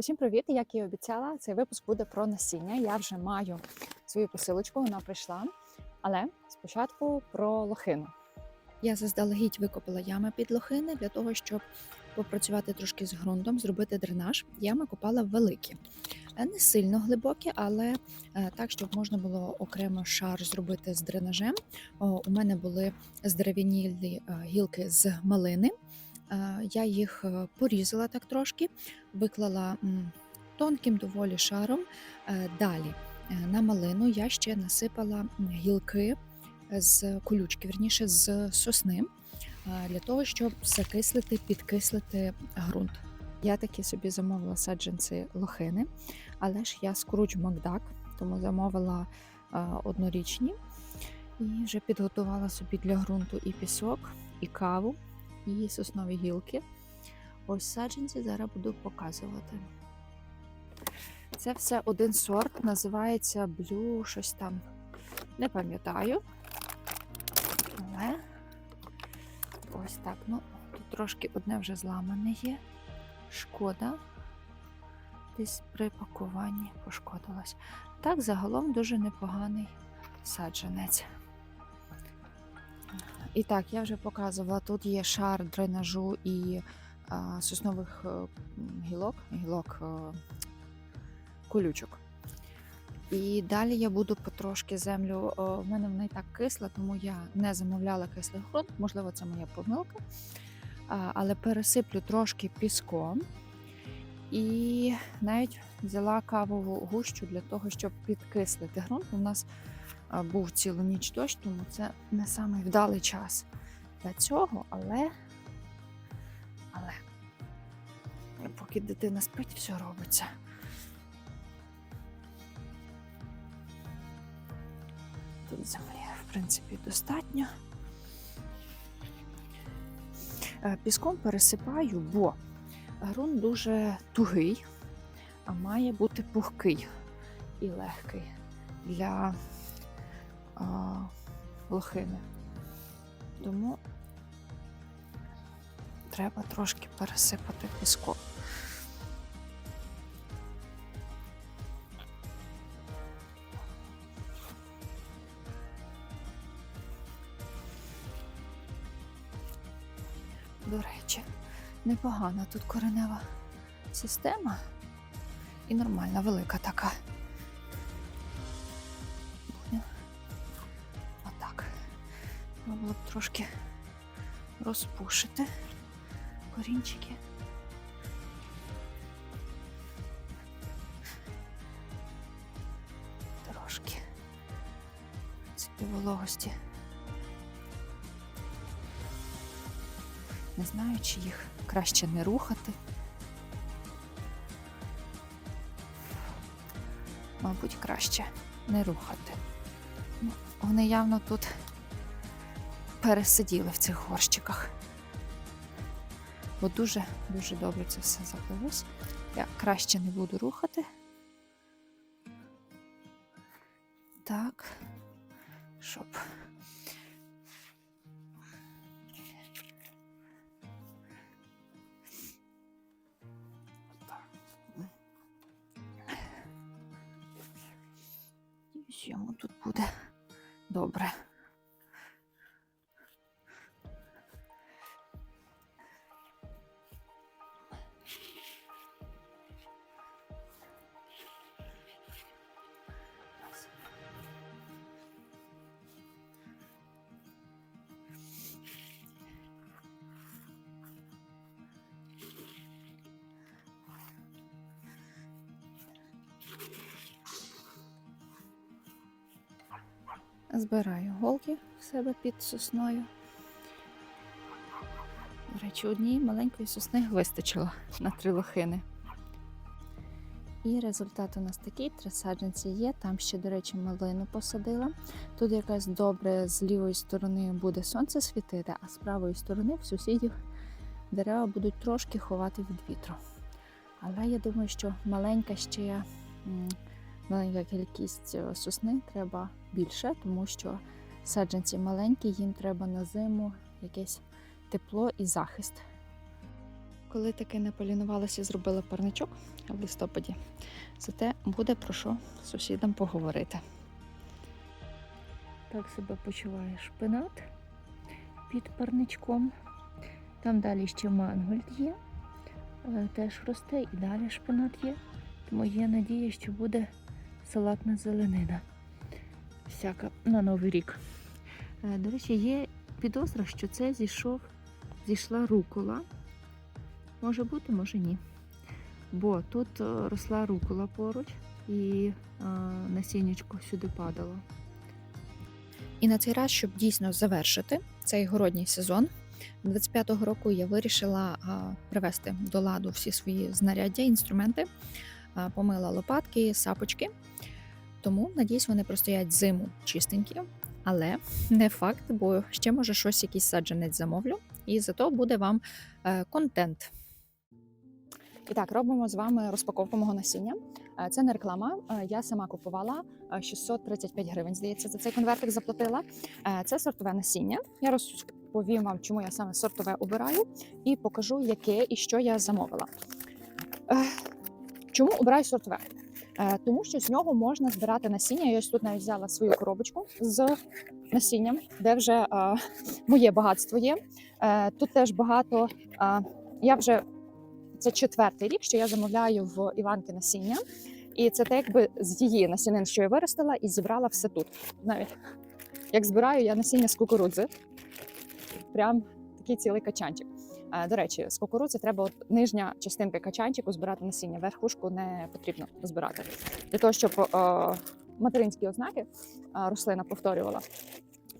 Усім привіт! Як і обіцяла, цей випуск буде про насіння. Я вже маю свою посилочку, вона прийшла. Але спочатку про лохину. Я заздалегідь викопала ями під лохини для того, щоб попрацювати трошки з ґрунтом, зробити дренаж. Ями копала великі, Е, не сильно глибокі, але е, так, щоб можна було окремо шар зробити з дренажем. У мене були здерев'янілі е, гілки з малини. Е, Я їх е, порізала так трошки, виклала тонким доволі шаром. Е, Далі на малину я ще насипала гілки з колючки, верніше з сосни, для того, щоб закислити, підкислити ґрунт. Я таки собі замовила саджанці лохини, але ж я скруч Макдак, тому замовила однорічні і вже підготувала собі для ґрунту і пісок, і каву, і соснові гілки. Ось саджанці зараз буду показувати. Це все один сорт, називається Blue щось там. Не пам'ятаю. Але ось так. Ну, тут трошки одне вже зламане є. Шкода. Десь при пакуванні пошкодилось. Так, загалом дуже непоганий саджанець. І так, я вже показувала, тут є шар дренажу і а, соснових е, гілок, гілок е, колючок. І далі я буду потрошки землю. о, В мене вона і так кисла, тому я не замовляла кислий ґрунт. Можливо, це моя помилка. Але пересиплю трошки піском і навіть взяла кавову гущу для того, щоб підкислити ґрунт. У нас був цілу ніч дощ, тому це не самий вдалий час для цього, але, але поки дитина спить, все робиться. Тут землі, в принципі, достатньо. Е, Піском пересипаю, бо ґрунт дуже тугий, а має бути пухкий і легкий для а, лохини. Тому треба трошки пересипати піском. До речі, непогана тут коренева система і нормальна, велика така. Трошки розпушити корінчики. Трошки. Принципі, вологості. Не знаю, чи їх краще не рухати. Мабуть, краще не рухати. Ну, вони явно тут пересиділи в цих горщиках. Бо дуже-дуже добре це все запилось. Я краще не буду рухати. Так, щоб Збираю голки в себе під сосною. До речі, однієї маленької сосни вистачило на три лохини. І результат у нас такий: три саджанці є. Там ще, до речі, малину посадила. Тут якась добре з лівої сторони буде сонце світити, а з правої сторони в сусідів дерева будуть трошки ховати від вітру. Але я думаю, що маленька ще маленька кількість е, сосни треба більше, тому що саджанці маленькі, їм треба на зиму якесь тепло і захист. Коли таки не полінувалася, зробила парничок в листопаді. Зате буде про що сусідам поговорити. Так себе почуває шпинат під парничком. Там далі ще мангольд є, е, теж росте і далі шпинат є. Тому є надія, що буде салатна зеленина. Всяка на Новий рік. Е, До речі, є підозра, що це зійшов, зійшла рукола. Може бути, може ні. Бо тут е, росла рукола поруч і е, насіннячко сюди падало. І на цей раз, щоб дійсно завершити цей городній сезон, 25-го року я вирішила привести до ладу всі свої знаряддя, інструменти, а, помила лопатки, сапочки. Тому, надіюсь, вони простоять зиму чистенькі, але не факт, бо ще може щось якийсь саджанець замовлю, і зато буде вам е, контент. І так, робимо з вами розпаковку мого насіння. Е, Це не реклама. е, Я сама купувала е, 635 гривень. Здається, за цей конвертик заплатила. Це сортове насіння. Я розповім вам, чому я саме сортове обираю, і покажу, яке і що я замовила. Чому обираю сортове? Е, Тому що з нього можна збирати насіння. Я ось тут навіть взяла свою коробочку з насінням, де вже е, моє багатство є. Е, Тут теж багато. е, Я вже це четвертий рік, що я замовляю в Іванки насіння. І це те, якби з її насінин, що я виростила, і зібрала все тут. Навіть як збираю я насіння з кукурудзи. Прям такий цілий качанчик. Е, До речі, з кукурудзи треба от нижня частинка качанчику збирати насіння. Верхушку не потрібно збирати. Для того, щоб е, материнські ознаки е, рослина повторювала.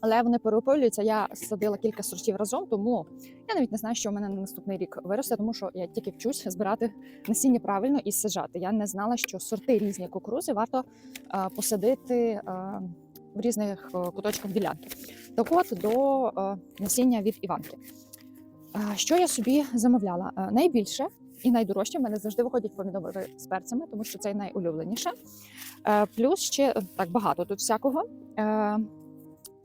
Але вони переопилюються. Я садила кілька сортів разом, тому я навіть не знаю, що в мене на наступний рік виросте, тому що я тільки вчусь збирати насіння правильно і саджати. Я не знала, що сорти різні кукурузи варто посадити в різних куточках ділянки. Так от до насіння від Іванки. Що я собі замовляла? Е, Найбільше і найдорожче в мене завжди виходять помідори з перцями, тому що це найулюбленіше. Е, Плюс ще е, так багато тут всякого.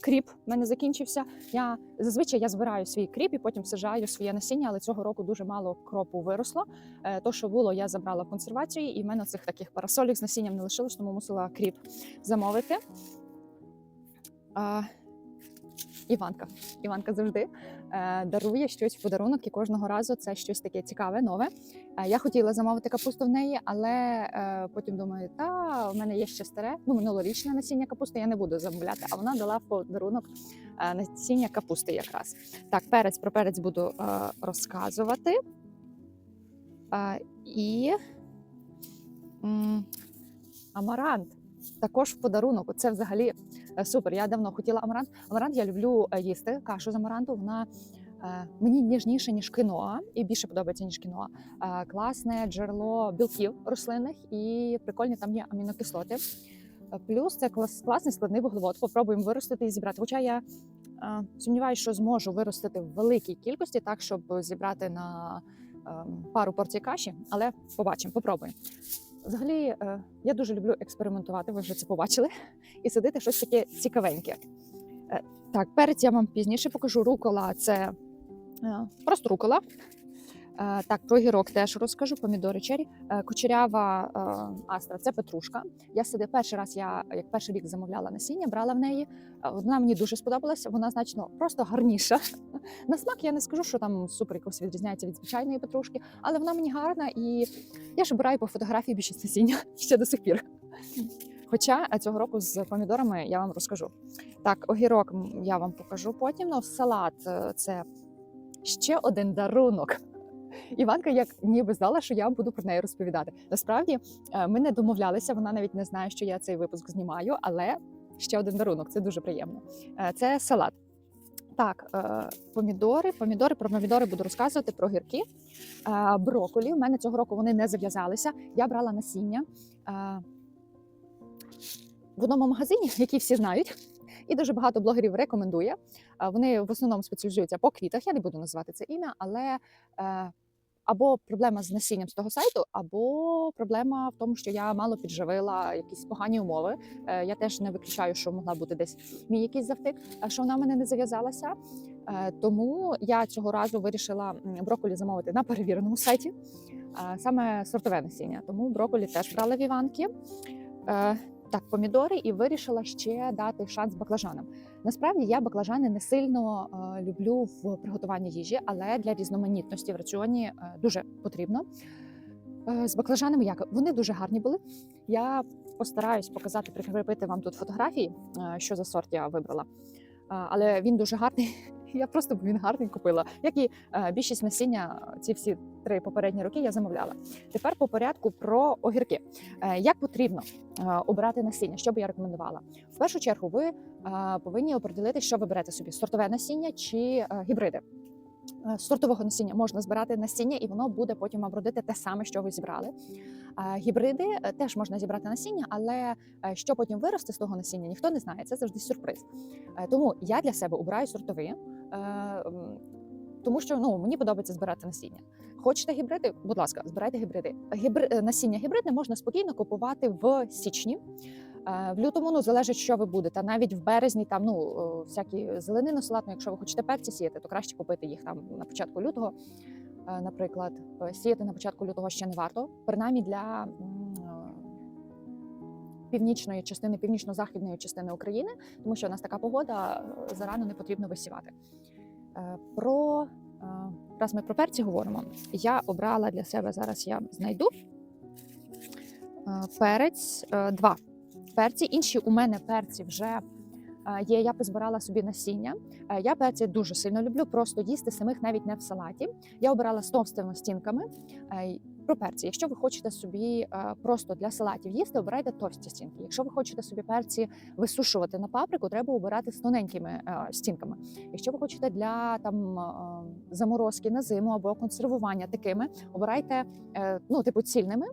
Кріп в мене закінчився. Я зазвичай я збираю свій кріп і потім сажаю своє насіння, але цього року дуже мало кропу виросло. То, що було, я забрала в консервацію, і в мене цих таких парасолік з насінням не лишилось, тому мусила кріп замовити. Іванка. Іванка завжди дарує щось в подарунок, і кожного разу це щось таке цікаве, нове. Е, я хотіла замовити капусту в неї, але е, потім думаю, та в мене є ще старе, ну минулорічне насіння капусти, я не буду замовляти. А вона дала в подарунок е, насіння капусти якраз. Так, перець про перець буду е, розказувати. Е, і амарант також в подарунок. Це взагалі е, супер. Я давно хотіла амарант. Амарант я люблю е, їсти кашу з амаранту. Вона е, мені ніжніше, ніж кіноа, і більше подобається, ніж кіноа. Е, Класне джерело білків рослинних і прикольні там є амінокислоти. Плюс це клас, класний складний вуглевод. Попробуємо виростити і зібрати. Хоча я сумніваюся, що зможу виростити в великій кількості, так щоб зібрати на е, пару порцій каші, але побачимо, попробуємо. Взагалі, е, я дуже люблю експериментувати, ви вже це побачили, і садити щось таке цікавеньке. Е, Так, перець я вам пізніше покажу. Рукола це е, просто рукола. Е, Так, про гірок теж розкажу. Помідори чері. Е, Кучерява е, астра це петрушка. Я сади перший раз, я як перший рік замовляла насіння, брала в неї. Вона мені дуже сподобалася. Вона значно просто гарніша. На смак я не скажу, що там супер якось відрізняється від звичайної петрушки, але вона мені гарна і я ж обираю по фотографії більшість насіння ще до сих пір. Хоча цього року з помідорами я вам розкажу. Так, огірок я вам покажу потім. Ну, салат це ще один дарунок. Іванка як ніби знала, що я буду про неї розповідати. Насправді е, ми не домовлялися, вона навіть не знає, що я цей випуск знімаю, але ще один дарунок це дуже приємно. Е, Це салат. Так, е, помідори. Помідори про помідори буду розказувати про гірки. Броколі. У мене цього року вони не зав'язалися. Я брала насіння в одному магазині, який всі знають. І дуже багато блогерів рекомендує. Вони в основному спеціалізуються по квітах. Я не буду називати це ім'я, але або проблема з насінням з того сайту, або проблема в тому, що я мало підживила якісь погані умови. Е, Я теж не виключаю, що могла бути десь мій якийсь завтик, е, що вона в мене не зав'язалася. Е, Тому я цього разу вирішила м, брокколі замовити на перевіреному сайті, саме сортове насіння. Тому брокколі теж брала в Іванки. Так, помідори, і вирішила ще дати шанс баклажанам. Насправді я баклажани не сильно е, люблю в приготуванні їжі, але для різноманітності в раціоні е, дуже потрібно. Е, З баклажанами як вони дуже гарні були. Я постараюсь показати, прикріпити вам тут фотографії, що за сорт я вибрала. Але він дуже гарний. Я просто він гарний купила. Як і е, більшість насіння, ці всі три попередні роки я замовляла. Тепер по порядку про огірки. Е, Як потрібно е, обирати насіння? Що би я рекомендувала? В першу чергу, ви повинні оприділити, що ви берете собі: сортове насіння чи гібриди. Сортового насіння можна збирати насіння, і воно буде потім вам родити те саме, що ви зібрали. Гібриди теж можна зібрати насіння, але що потім виросте з того насіння, ніхто не знає. Це завжди сюрприз. Тому я для себе обираю сортові, м, тому що ну мені подобається збирати насіння. Хочете гібриди? Будь ласка, збирайте гібриди. Гібри... е, Насіння гібридне можна спокійно купувати в січні. Е, В лютому ну залежить, що ви будете. Навіть в березні там ну е, всякі зеленину салатну, якщо ви хочете перці сіяти, то краще купити їх там на початку лютого. Е, Наприклад, Е, сіяти на початку лютого ще не варто, принаймні для е, північної частини, північно-західної частини України, тому що у нас така погода е, зарано не потрібно висівати. Е, Про е, раз ми про перці говоримо, я обрала для себе зараз. Я знайду перець два перці. Інші у мене перці вже є. Я позбирала собі насіння. Я перці дуже сильно люблю, просто їсти самих навіть не в салаті. Я обирала з товстими стінками. Про перці, якщо ви хочете собі е, просто для салатів їсти, обирайте товсті стінки. Якщо ви хочете собі перці висушувати на паприку, треба обирати з тоненькими е, стінками. Якщо ви хочете для там е, заморозки на зиму або консервування такими, обирайте ну типу цільними.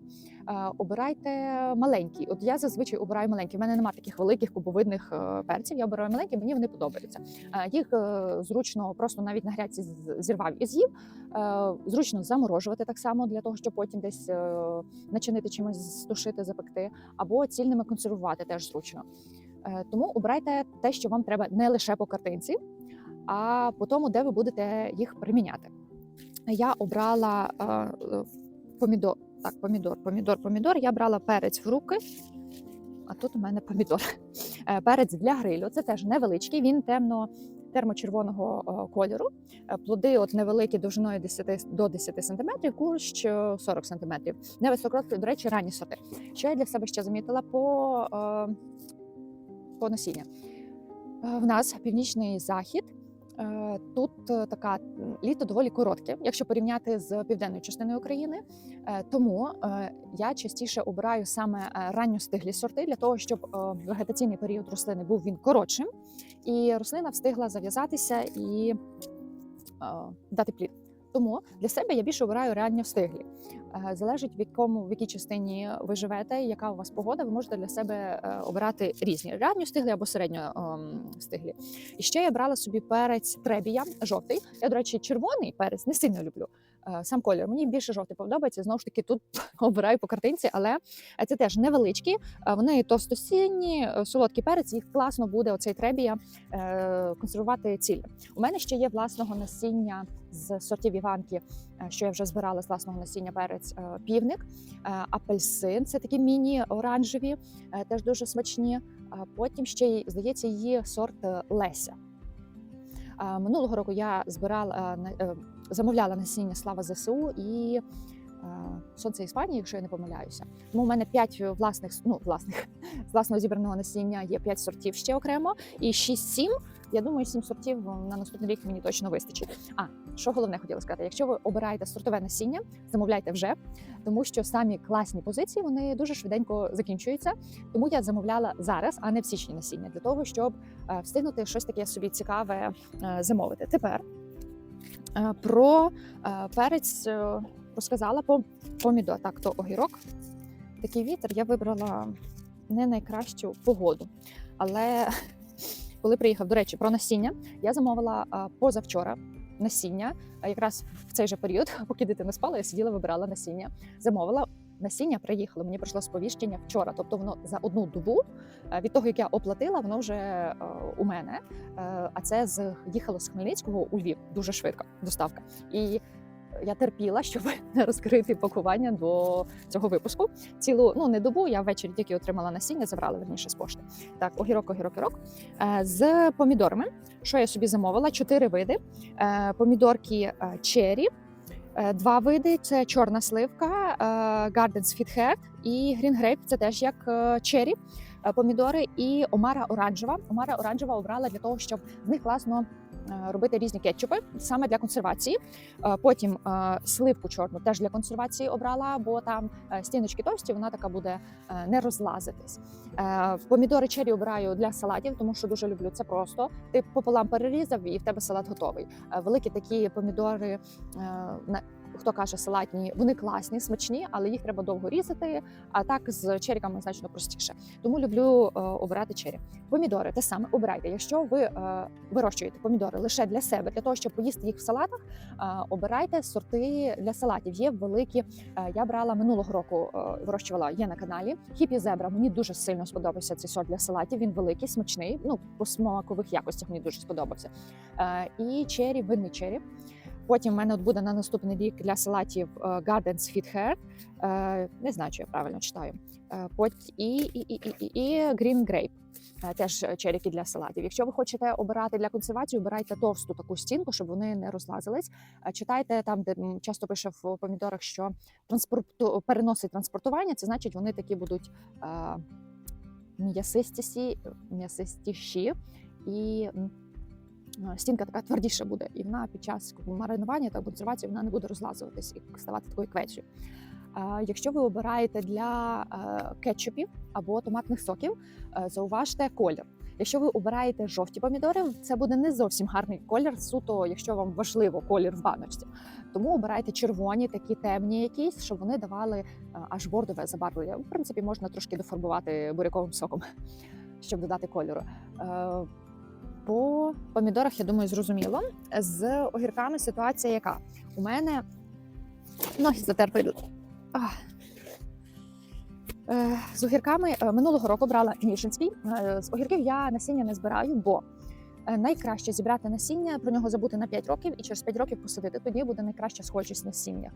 Е, Обирайте маленькі. От я зазвичай обираю маленькі. У мене немає таких великих кубовидних е, перців. Я обираю маленькі, мені вони подобаються. Е, Їх зручно просто навіть на грядці зірвав і з'їв. Зручно заморожувати так само для того, щоб потім десь начинити чимось стушити, запекти, або цільними консервувати теж зручно. Тому обирайте те, що вам треба не лише по картинці, а по тому, де ви будете їх приміняти. Я обрала помідор. Так, помідор, помідор, помідор. Я брала перець в руки, а тут у мене помідор. Е, Перець для грилю. Це теж невеличкий, він темно термочервоного е, кольору. Е, Плоди от невеликі довжиною 10 до 10 см, кущ е, 40 см. Невисокорослі, до речі, ранні сорти. Що я для себе ще замітила по, по насіння? В нас північний захід. Е, Тут е, така літо доволі коротке, якщо порівняти з південною частиною України. Е, Тому я частіше обираю саме ранньостиглі сорти для того, щоб вегетаційний період рослини був він коротшим, і рослина встигла зав'язатися і дати плід. Тому для себе я більше обираю реально встиглі. Залежить в якому в якій частині ви живете, яка у вас погода, ви можете для себе е, обирати різні ранньостиглі або середньостиглі. І ще я брала собі перець требія жовтий. Я, до речі, червоний перець не сильно люблю. Е, Сам колір мені більше жовтий подобається. Знову ж таки, тут обираю по картинці, але е, це теж невеличкі. е, Вони товстосінні, солодкий перець. Їх класно буде оцей требія консервувати ціль. У мене ще є власного насіння з сортів Іванки, що я вже збирала з власного насіння перець півник, апельсин. Це такі міні-оранжеві, теж дуже смачні. Потім ще здається, її сорт Леся. Минулого року я збирала замовляла насіння Слава ЗСУ і е, Сонце Іспанії, якщо я не помиляюся. Тому у мене п'ять власних ну власних власного зібраного насіння є п'ять сортів ще окремо, і 6-7. Я думаю, сім сортів на наступний рік мені точно вистачить. А що головне хотіла сказати, якщо ви обираєте сортове насіння, замовляйте вже, тому що самі класні позиції вони дуже швиденько закінчуються. Тому я замовляла зараз, а не в січні насіння, для того, щоб е, встигнути щось таке собі цікаве е, замовити. Тепер про е, перець е, розказала по помідор. Так, то огірок. Такий вітер я вибрала не найкращу погоду. Але коли приїхав, до речі, про насіння, я замовила е, позавчора насіння. Е, Якраз в цей же період, поки дитина спала, я сиділа, вибирала насіння. Замовила насіння приїхало. Мені прийшло сповіщення вчора. Тобто воно за одну добу е, від того, як я оплатила, воно вже е, у мене. Е, А це з їхало з Хмельницького у Львів дуже швидко доставка. І я терпіла, щоб не розкрити пакування до цього випуску. Цілу ну не добу. Я ввечері тільки отримала насіння, забрала верніше з пошти. Так, огірок, огірок, огірок. З помідорами. Що я собі замовила? Чотири види. Помідорки черрі. Е, Два види це чорна сливка, е, Gardens Fit Head і Green Grape, це теж як е, черрі е, помідори, і омара оранжева. Омара оранжева обрала для того, щоб з них класно е, робити різні кетчупи саме для консервації. Е, Потім е, сливку чорну теж для консервації обрала, бо там е, стіночки товсті, вона така буде е, не розлазитись. Е, Помідори черрі обираю для салатів, тому що дуже люблю це просто. Ти пополам перерізав і в тебе салат готовий. Е, Великі такі помідори. е, Хто каже салатні, вони класні, смачні, але їх треба довго різати. А так з черіками значно простіше. Тому люблю е, обирати чері. Помідори те саме обирайте. Якщо ви е, вирощуєте помідори лише для себе, для того, щоб поїсти їх в салатах, е, обирайте сорти для салатів. Є великі. е, я брала минулого року, е, вирощувала є на каналі. Хіпі зебра. Мені дуже сильно сподобався цей сорт для салатів. Він великий, смачний. Ну по смакових якостях мені дуже сподобався. Е, і чері, винний чері. Потім в мене от буде на наступний рік для салатів е, Gardens Fit Hair. Е, Не знаю, чи я правильно читаю. Е, і, і, і, і, і, Green Grape. Е, Теж черіки для салатів. Якщо ви хочете обирати для консервації, обирайте товсту таку стінку, щоб вони не розлазились. Е, Читайте там, де часто пише в помідорах, що транспорту переносить транспортування. Це значить, вони такі будуть е, м'ясистіші, і е, стінка така твердіша буде, і вона під час маринування та консервації вона не буде розлазуватись і ставати такою квечою. А Якщо ви обираєте для е, кетчупів або томатних соків, е, зауважте колір. Якщо ви обираєте жовті помідори, це буде не зовсім гарний колір, суто, якщо вам важливо колір в баночці. Тому обирайте червоні, такі темні, якісь, щоб вони давали е, аж бордове забарвлення. В принципі, можна трошки дофарбувати буряковим соком, щоб додати кольору. По помідорах, я думаю, зрозуміло. З огірками ситуація яка? У мене ноги затерпли. Ах. Е, З огірками е, минулого року брала Ніжинський. Е, З огірків я насіння не збираю, бо найкраще зібрати насіння, про нього забути на 5 років і через 5 років посадити. Тоді буде найкраща схожість насіння.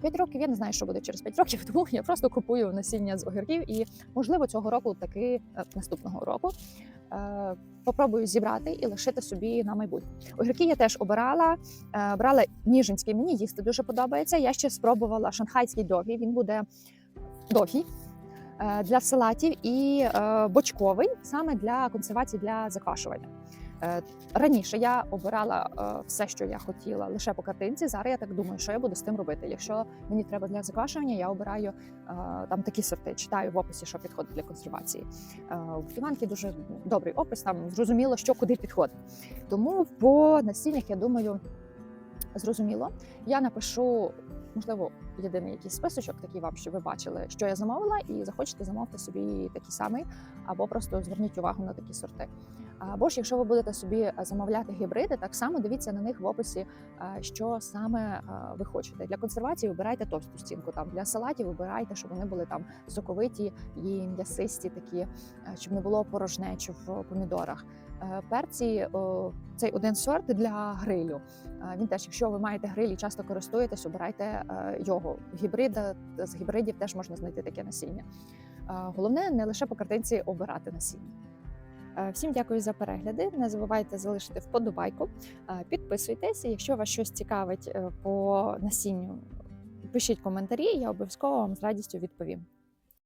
5 років я не знаю, що буде через 5 років, тому я просто купую насіння з огірків і, можливо, цього року, таки е, наступного року. е, Попробую зібрати і лишити собі на майбутнє. Огірки я теж обирала. е, Брала ніжинський, мені їсти дуже подобається. Я ще спробувала шанхайський довгий. Він буде довгий е, для салатів і е, бочковий саме для консервації для заквашування. Е, Раніше я обирала е, все, що я хотіла, лише по картинці. Зараз я так думаю, що я буду з тим робити. Якщо мені треба для заквашування, я обираю е, там такі сорти. Читаю в описі, що підходить для консервації. В Іванки дуже добрий опис, там зрозуміло, що куди підходить. Тому по насіннях, я думаю, зрозуміло. Я напишу, можливо, єдиний якийсь списочок, такий вам, щоб ви бачили, що я замовила, і захочете замовити собі такий самий, або просто зверніть увагу на такі сорти. Або ж якщо ви будете собі замовляти гібриди, так само дивіться на них в описі, е, що саме е, ви хочете. Для консервації вибирайте товсту стінку. Там для салатів вибирайте, щоб вони були там соковиті і м'ясисті, такі, е, щоб не було порожнечі в помідорах. Е, Перці цей один сорт для грилю. Е, Він теж, якщо ви маєте гриль і часто користуєтесь, обирайте е, його. Гібрида з гібридів теж можна знайти таке насіння. Е, Головне не лише по картинці обирати насіння. Е, Всім дякую за перегляди. Не забувайте залишити вподобайку, Е, підписуйтесь. Якщо вас щось цікавить е, по насінню, пишіть коментарі, я обов'язково вам з радістю відповім.